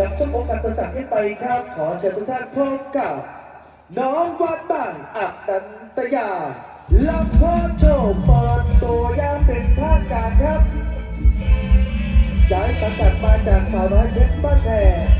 กับชั่วโมงการประจักษ์ที่ไปครับ ขอเชิญทุกท่านพบกับน้องวัดบ้านอักตันตยาลำโพงโชว์เปิดตัวยาเป็นภาคการครับย้ายสังกัดมาจากสาวน้อยเพชรบ้านแพร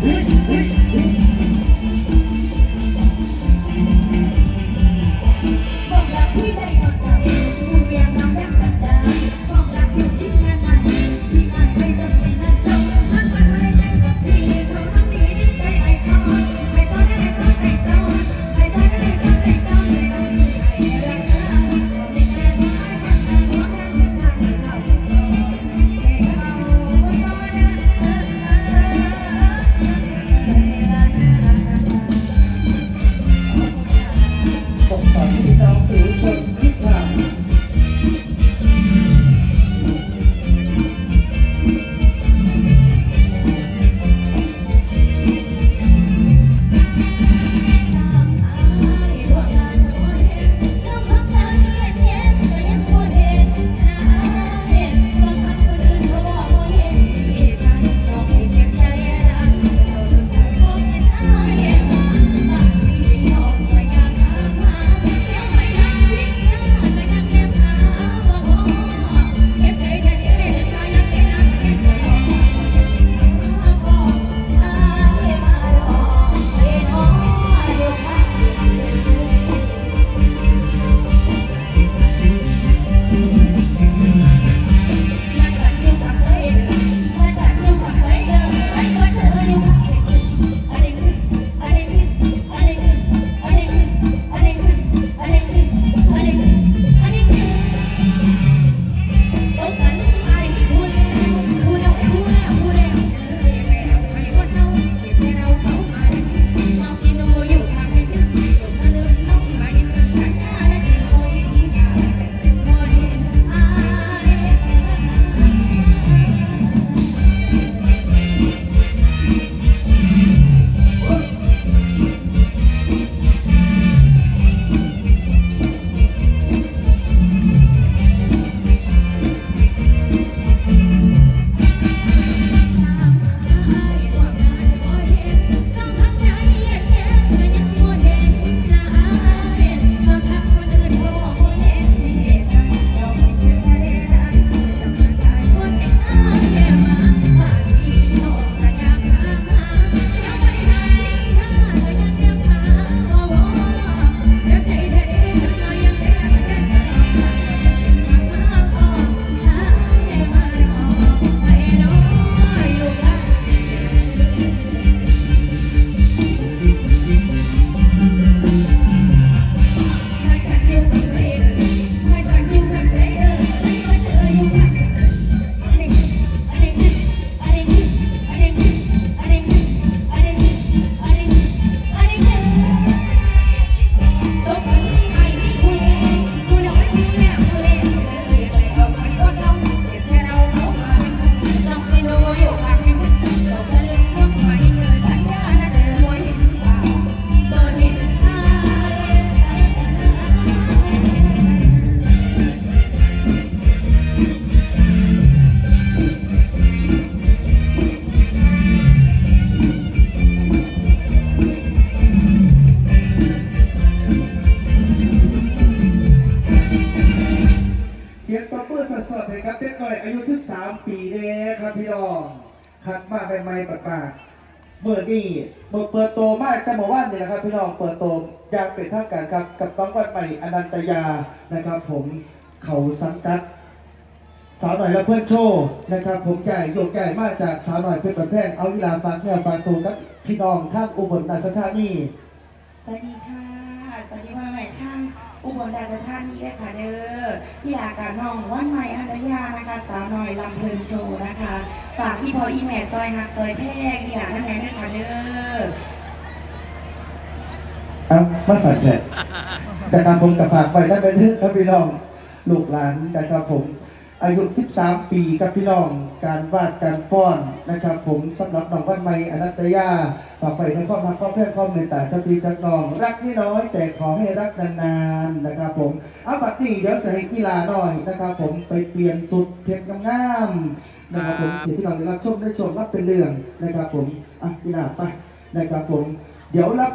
Mm-hmm. คัดมาใหม่ๆปัดมาเมื่อนี้เมื่อเปิดโตมากแต่เมื่อวานนี่นะครับ พี่น้องเปิดโตอย่างเป็นทางการครับ กับน้องวันใหม่อนันตยานะครับ ผมเขาสังกัด สาวหน่อยและเพื่อนโชว์นะครับ ผมใหญ่โยกใหญ่มาจากสาวหน่อยเพื่อนบันแพงเอากีฬาฝากเนื้อฝากตัวกับพี่น้องท่านอุบลราชธานีสวัสดีค่ะสวัสดีพ่อแม่ท่าน อุบลราชธานีด้วยค่ะเด้อที่ลาการน้องวันใหม่อันตยานะคะสาวน้อยลำเพลินโชว์นะคะ ฝากพี่พออีแม่ซอยหักซอยแพงที่หลานั่นแหละนะค่ะเด้อเอามาใส่แขกแต่การผมกับฝากไปได้เป็นเรื่องครับพี่น้องลูกหลานแต่ครับผม อายุ 13 ปีครับพี่น้องการวาดการฟ้อนนะครับ ผมสำหรับน้องวันใหม่อนัตยาฝากไปในข้อมาข้อเพื่อนข้อเมตตาชัพีจักน้อง รักนี่น้อย แต่ขอให้รักนานๆนะครับ ผมเอาบัดนี้เดี๋ยวใส่กีฬาหน่อยนะครับ ผมไปเปลี่ยนสุดเพชรงามๆนะครับผมเดี๋ยวพี่น้องได้รับชมได้ชมว่าเป็นเรื่องนะครับ ผมอะกีฬาไปนะครับผมเดี๋ยวรับ